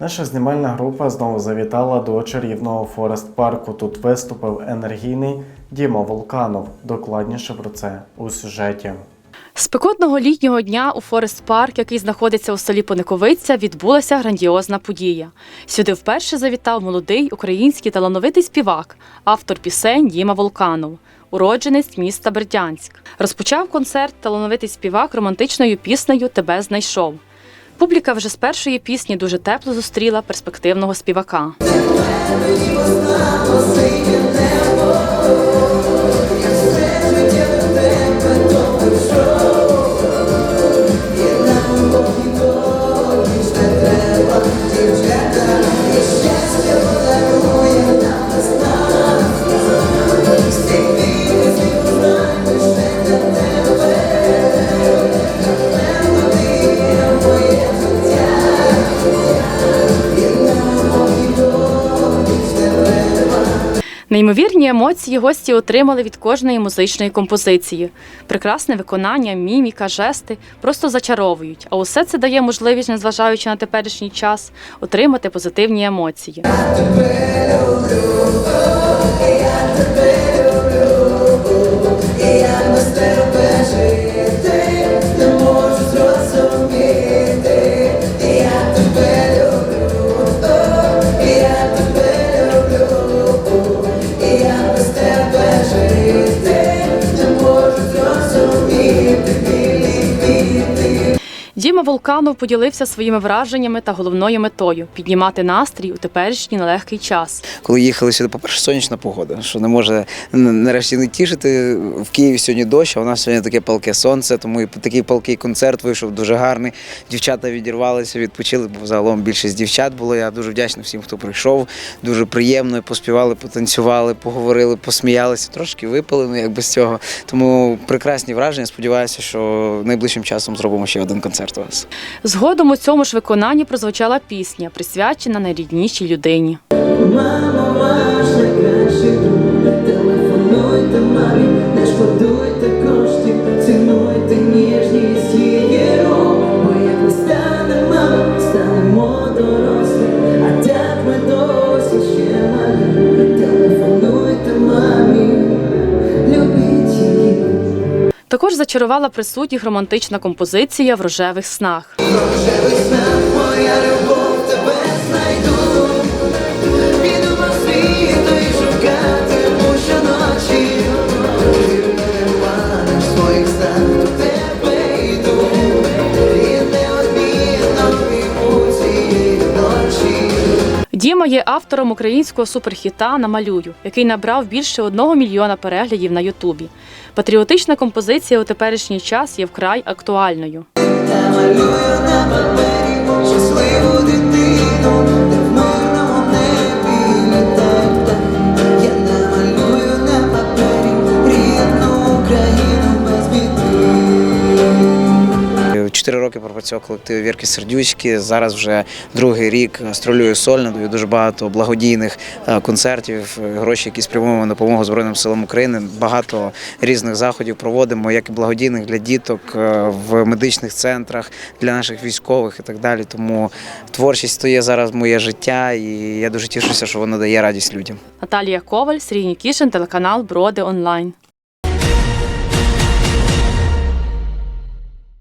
Наша знімальна група знову завітала до чарівного Форест парку. Тут виступив енергійний Діма Волканов. Докладніше про це у сюжеті. Спекотного літнього дня у Форест Парк, який знаходиться у селі Пониковиця, відбулася грандіозна подія. Сюди вперше завітав молодий український талановитий співак, автор пісень Діма Волканов, уродженець міста Бердянськ. Розпочав концерт талановитий співак романтичною піснею Тебе знайшов. Публіка вже з першої пісні дуже тепло зустріла перспективного співака. Неймовірні емоції гості отримали від кожної музичної композиції. Прекрасне виконання, міміка, жести просто зачаровують. А усе це дає можливість, незважаючи на теперішній час, отримати позитивні емоції. Діма Волканов поділився своїми враженнями та головною метою піднімати настрій у теперішній нелегкий час. Коли їхали сюди, по-перше, сонячна погода, що не може нарешті не тішити. В Києві сьогодні дощ, а у нас сьогодні таке палке сонце, тому і такий палкий концерт вийшов дуже гарний. Дівчата відірвалися, відпочили, бо загалом більшість дівчат було. Я дуже вдячний всім, хто прийшов. Дуже приємно. Поспівали, потанцювали, поговорили, посміялися, трошки випили, ну як без цього. Тому прекрасні враження. Сподіваюся, що найближчим часом зробимо ще один концерт вас. Згодом у цьому ж виконанні прозвучала пісня, присвячена найріднішій людині. Мамо, зачарувала присутніх романтична композиція в рожевих снах. Весна, моя любов, Є автором українського суперхіта Намалюю, який набрав більше одного мільйона переглядів на Ютубі. Патріотична композиція у теперішній час є вкрай актуальною. Намалюю на папері щасливу дитину, 4 роки пропрацював колективу Вірки Сердючки. Зараз вже другий рік стролюю сольно, даю дуже багато благодійних е, концертів, е, гроші, які спрямуємо на допомогу Збройним силам України. Багато різних заходів проводимо, як і благодійних для діток е, в медичних центрах, для наших військових і так далі. Тому творчість то є зараз моє життя, і я дуже тішуся, що воно дає радість людям. Наталія Коваль, Сергій Нікішин, телеканал Броди онлайн.